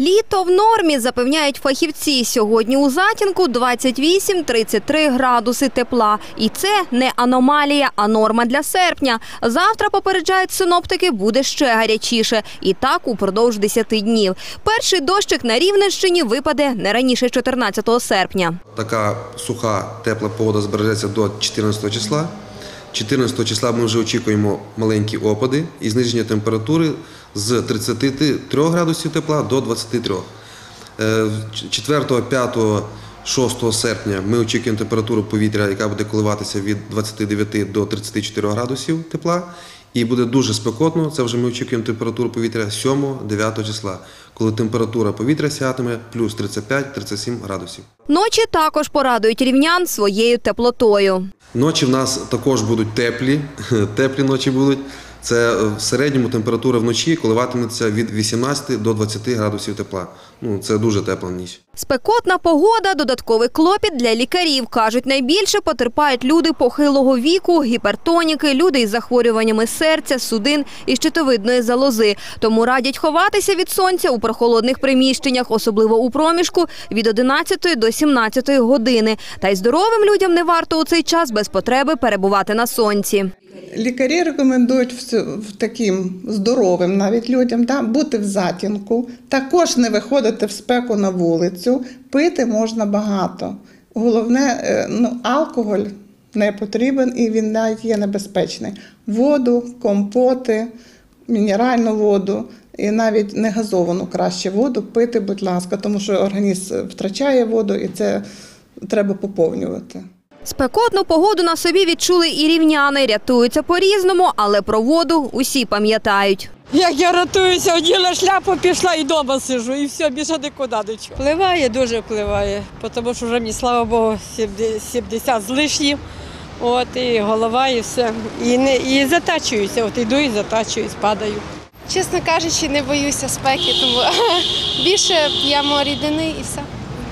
Літо в нормі, запевняють фахівці. Сьогодні у затінку 28-33 градуси тепла. І це не аномалія, а норма для серпня. Завтра, попереджають синоптики, буде ще гарячіше. І так упродовж 10 днів. Перший дощик на Рівненщині випаде не раніше 14 серпня. Така суха, тепла погода збережеться до 14 числа. 14 числа ми вже очікуємо маленькі опади і зниження температури з 33 градусів тепла до 23. Е, 4, 5, 6 серпня ми очікуємо температуру повітря, яка буде коливатися від 29 до 34 градусів тепла. І буде дуже спекотно. Це вже ми очікуємо температуру повітря 7-9 числа, коли температура повітря сягатиме плюс 35-37 градусів. Ночі також порадують рівнян своєю теплотою. Ночі в нас також будуть теплі, теплі ночі будуть. Це в середньому температура вночі коливатиметься від 18 до 20 градусів тепла. Ну, це дуже тепла ніч. Спекотна погода – додатковий клопіт для лікарів. Кажуть, найбільше потерпають люди похилого віку, гіпертоніки, люди із захворюваннями серця, судин і щитовидної залози. Тому радять ховатися від сонця у прохолодних приміщеннях, особливо у проміжку від 11 до 17 години. Та й здоровим людям не варто у цей час без потреби перебувати на сонці. Лікарі рекомендують таким здоровим навіть людям да, бути в затінку, також не виходити в спеку на вулицю, пити можна багато. Головне, е, ну, алкоголь не потрібен і він навіть є небезпечний. Воду, компоти, мінеральну воду і навіть не газовану краще воду пити, будь ласка, тому що організм втрачає воду і це треба поповнювати. Спекотну погоду на собі відчули і рівняни. Рятуються по-різному, але про воду усі пам'ятають. Як я рятуюся, оділа шляпу, пішла і вдома сижу, і все, більше нікуди нічого. Впливає, дуже впливає, тому що вже мені, слава Богу, 70 70 з лишнім. От, і голова, і все. І, не, і затачуюся, от йду і затачуюсь, падаю. Чесно кажучи, не боюся спеки, тому більше п'ємо рідини і все.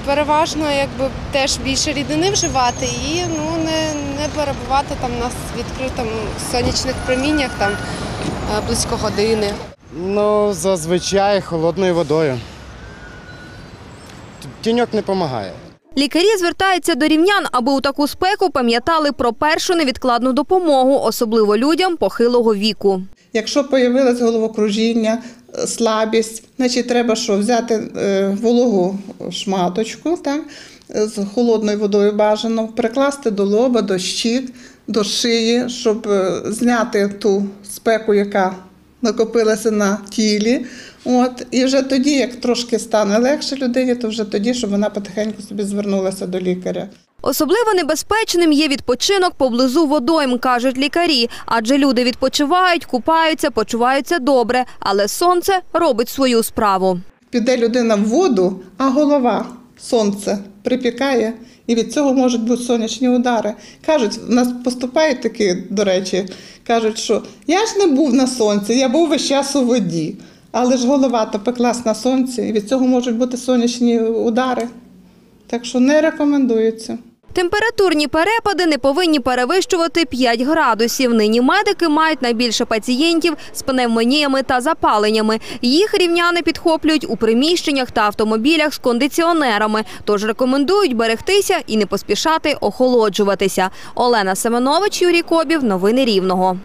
Переважно якби теж більше рідини вживати і ну не, не перебувати там на відкритому сонячних проміннях там е, близько години. Ну, зазвичай холодною водою. Тіньок не допомагає. Лікарі звертаються до рівнян, аби у таку спеку пам'ятали про першу невідкладну допомогу, особливо людям похилого віку. Якщо появилось головокружіння, е, слабість, значить треба що взяти е, вологу шматочку, так, з холодною водою бажано, прикласти до лоба, до щік, до шиї, щоб е, зняти ту спеку, яка накопилася на тілі. От, і вже тоді, як трошки стане легше людині, то вже тоді, щоб вона потихеньку собі звернулася до лікаря. Особливо небезпечним є відпочинок поблизу водойм, кажуть лікарі, адже люди відпочивають, купаються, почуваються добре, але сонце робить свою справу. Піде людина в воду, а голова сонце припікає, і від цього можуть бути сонячні удари. Кажуть, в нас поступають такі, до речі, кажуть, що я ж не був на сонці, я був весь час у воді. Але ж голова то пеклась на сонці, і від цього можуть бути сонячні удари. Так що не рекомендується. Температурні перепади не повинні перевищувати 5 градусів. Нині медики мають найбільше пацієнтів з пневмоніями та запаленнями. Їх рівняни підхоплюють у приміщеннях та автомобілях з кондиціонерами. Тож рекомендують берегтися і не поспішати охолоджуватися. Олена Семенович, Юрій Кобів. Новини Рівного.